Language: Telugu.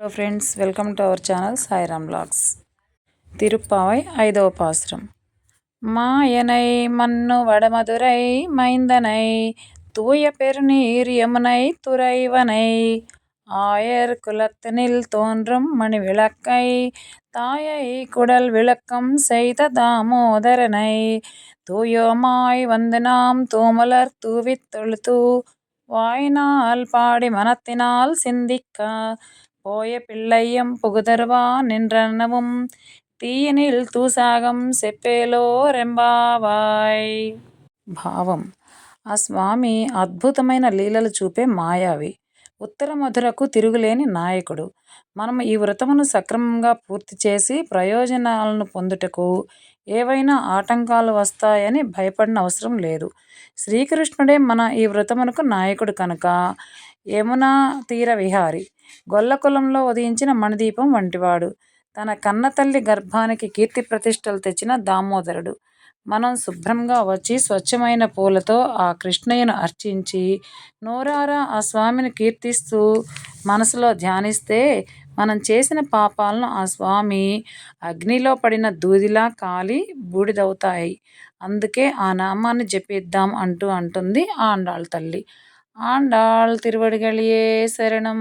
Hello friends welcome to our channel Sairam blogs Tiruppavai ఐదవ పాశ్రం మాయనై మన్ను వడమధురై మైందనై தூய பெருநீர் யமுனை துறைவனை. ஆயர் குலத்தினில் தோன்றும் மணி விளக்கை தாயை குடல் விளக்கம் செய்த தாமோதரனை. தூயோமாய் வந்து நாம் தூமலர் தூவித்தொழுத்து வாயினால் பாடி மனத்தினால் சிந்திக்க పోయ పిల్లయ్యం పొగుదరువా నిండ్రన్నవం తీయనిల్ తూసాగం చెప్పేలో రెంబావాయ్ భావం ఆ స్వామి అద్భుతమైన లీలలు చూపే మాయావి ఉత్తర మధురకు తిరుగులేని నాయకుడు మనం ఈ వ్రతమును సక్రమంగా పూర్తి చేసి ప్రయోజనాలను పొందుటకు ఏవైనా ఆటంకాలు వస్తాయని భయపడిన అవసరం లేదు శ్రీకృష్ణుడే మన ఈ వ్రతమునకు నాయకుడు కనుక యమునా తీర విహారి గొల్లకులంలో ఉదయించిన మణిదీపం వంటివాడు. తన కన్నతల్లి గర్భానికి కీర్తి ప్రతిష్టలు తెచ్చిన దామోదరుడు. మనం శుభ్రంగా వచ్చి స్వచ్ఛమైన పూలతో ఆ కృష్ణయ్యను అర్చించి నోరారా ఆ స్వామిని కీర్తిస్తూ మనసులో ధ్యానిస్తే మనం చేసిన పాపాలను ఆ స్వామి అగ్నిలో పడిన దూదిలా కాలి బూడిదవుతాయి. అందుకే ఆ నామాన్ని జపిద్దాం అంటూ అంటుంది ఆండాళ్ తల్లి. ఆండాళ్ తిరువడిగళియే శరణం.